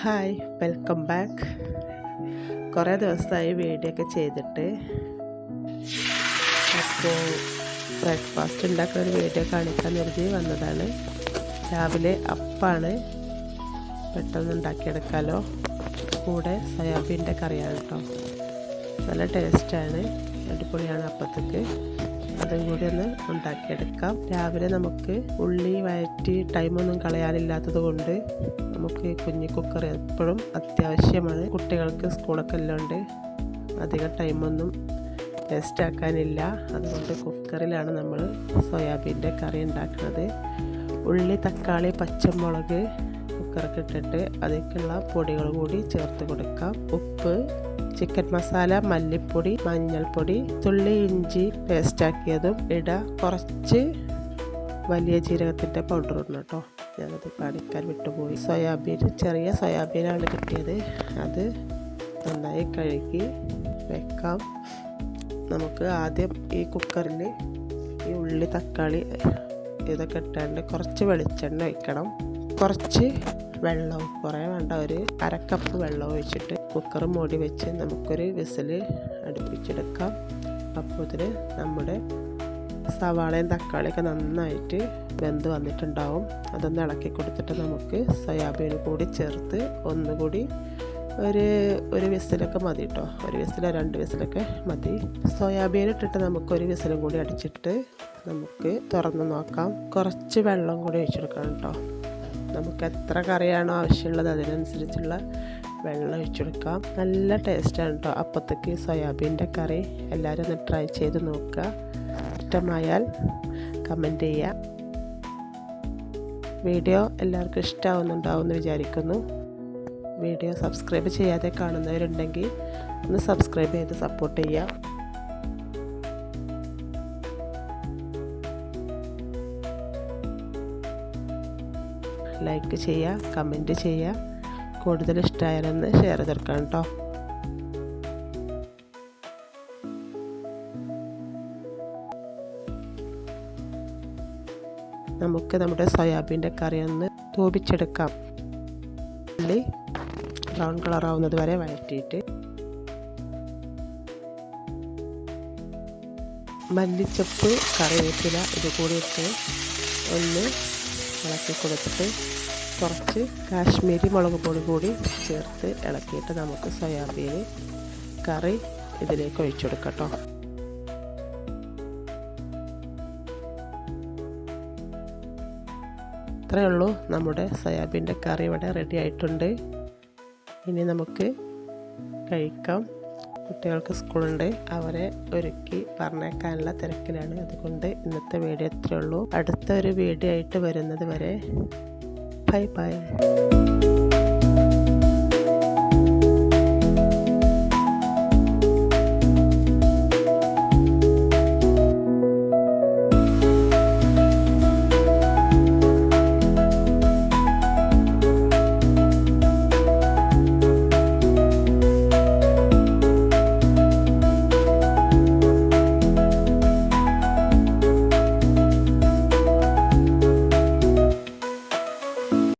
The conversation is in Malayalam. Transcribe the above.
ഹായ് വെൽക്കം ബാക്ക് കുറേ ദിവസമായി വീഡിയോ ഒക്കെ ചെയ്തിട്ട്. അപ്പോൾ ബ്രേക്ക്ഫാസ്റ്റ് ഉണ്ടാക്കുന്ന ഒരു വീഡിയോ കാണിക്കാൻ കരുതി വന്നതാണ്. രാവിലെ അപ്പാണ് പെട്ടെന്ന് ഉണ്ടാക്കിയെടുക്കാമല്ലോ കൂടെ സോയാബീന്റെ കറിയാണ് കേട്ടോ നല്ല ടേസ്റ്റാണ് അടിപൊളിയാണ് അപ്പത്തേക്ക്. അതും കൂടി ഒന്ന് ഉണ്ടാക്കിയെടുക്കാം. രാവിലെ നമുക്ക് ഉള്ളി വയറ്റി ടൈമൊന്നും കളയാനില്ലാത്തത് കൊണ്ട് നമുക്ക് കുഞ്ഞു കുക്കർ എപ്പോഴും അത്യാവശ്യമാണ്. കുട്ടികൾക്ക് സ്കൂളൊക്കെ എല്ലാം അധികം ടൈമൊന്നും വേസ്റ്റ് ആക്കാനില്ല. അതുകൊണ്ട് കുക്കറിലാണ് നമ്മൾ സോയാബീന്റെ കറി ഉണ്ടാക്കുന്നത്. ഉള്ളി തക്കാളി പച്ചമുളക് കുക്കറൊക്കെ ഇട്ടിട്ട് അതിലേക്കുള്ള പൊടികൾ കൂടി ചേർത്ത് കൊടുക്കാം. ഉപ്പ് ചിക്കൻ മസാല മല്ലിപ്പൊടി മഞ്ഞൾപ്പൊടി തുള്ളി ഇഞ്ചി പേസ്റ്റാക്കിയതും ഇട കുറച്ച് വലിയ ജീരകത്തിന്റെ പൗഡർ ഇടണം കേട്ടോ. ഞാനത് കാണിക്കാൻ വിട്ടുപോയി. സോയാബീൻ ചെറിയ സോയാബീനാണ് കിട്ടിയത്. അത് നന്നായി കഴുകി വെക്കാം. നമുക്ക് ആദ്യം ഈ കുക്കറിൽ ഈ ഉള്ളി തക്കാളി ഇതൊക്കെ ഇട്ടാണ്ട് കുറച്ച് വെളിച്ചെണ്ണ ഒഴിക്കണം. കുറച്ച് വെള്ളവും കുറേ വേണ്ട ഒരു അരക്കപ്പ് വെള്ളം ഒഴിച്ചിട്ട് കുക്കർ മൂടി വെച്ച് നമുക്കൊരു വിസിൽ അടുപ്പിച്ചെടുക്കാം. അപ്പോൾ ഇതിന് നമ്മുടെ സവാളയും തക്കാളിയൊക്കെ നന്നായിട്ട് വെന്ത് വന്നിട്ടുണ്ടാവും. അതൊന്ന് ഇളക്കി കൊടുത്തിട്ട് നമുക്ക് സോയാബീൻ കൂടി ചേർത്ത് ഒന്നുകൂടി ഒരു ഒരു വിസിലൊക്കെ മതി കേട്ടോ ഒരു വിസിലോ രണ്ട് വിസിലൊക്കെ മതി. സോയാബീൻ ഇട്ടിട്ട് നമുക്കൊരു വിസിലും കൂടി അടിച്ചിട്ട് നമുക്ക് തുറന്ന് നോക്കാം. കുറച്ച് വെള്ളം കൂടി ഒഴിച്ചെടുക്കണം കേട്ടോ നമുക്ക് എത്ര കറിയാണോ ആവശ്യമുള്ളത് അതിനനുസരിച്ചുള്ള വെള്ളം ഒഴിച്ചു കൊടുക്കാം നല്ല ടേസ്റ്റാണ് കേട്ടോ അപ്പത്തേക്ക് സോയാബീന്റെ കറി. എല്ലാവരും ഒന്ന് ട്രൈ ചെയ്ത് നോക്കുക. ഇഷ്ടമായാൽ കമന്റ് ചെയ്യുക. വീഡിയോ എല്ലാവർക്കും ഇഷ്ടമാവുന്നുണ്ടാവുമെന്ന് വിചാരിക്കുന്നു. വീഡിയോ സബ്സ്ക്രൈബ് ചെയ്യാതെ കാണുന്നവരുണ്ടെങ്കിൽ ഒന്ന് സബ്സ്ക്രൈബ് ചെയ്ത് സപ്പോർട്ട് ചെയ്യുക. ലൈക്ക് ചെയ്യുക കമന്റ് ചെയ്യുക കൂടുതൽ ഇഷ്ടമായാലൊന്ന് ഷെയർ ചെയ്തെടുക്കാം കേട്ടോ നമുക്ക് നമ്മുടെ സോയാബീന്റെ കറി ഒന്ന് തൂപിച്ചെടുക്കാം ഉള്ളി ബ്രൗൺ കളർ ആവുന്നത് വരെ വഴറ്റിയിട്ട്. മല്ലിച്ചപ്പ് കറിവേപ്പില ഇത് കൂടി ഇട്ട് ഒന്ന് ഇളക്കി കൊടുത്തിട്ട് കുറച്ച് കാശ്മീരി മുളക് പൊടി കൂടി ചേർത്ത് ഇളക്കിയിട്ട് നമുക്ക് സോയാബീൻ കറി ഇതിലേക്ക് ഒഴിച്ചെടുക്കട്ടോ ഇത്രയേ ഉള്ളൂ നമ്മുടെ സോയാബീന്റെ കറി ഇവിടെ റെഡി ആയിട്ടുണ്ട്. ഇനി നമുക്ക് കഴിക്കാം. കുട്ടികൾക്ക് സ്കൂളുണ്ട് അവരെ ഒരുക്കി പറഞ്ഞേക്കാനുള്ള തിരക്കിലാണ്. അതുകൊണ്ട് ഇന്നത്തെ വീഡിയോ ഇത്രയേ ഉള്ളൂ. അടുത്ത ഒരു വീഡിയോ ആയിട്ട് വരുന്നത് വരെ ബൈ ബൈ.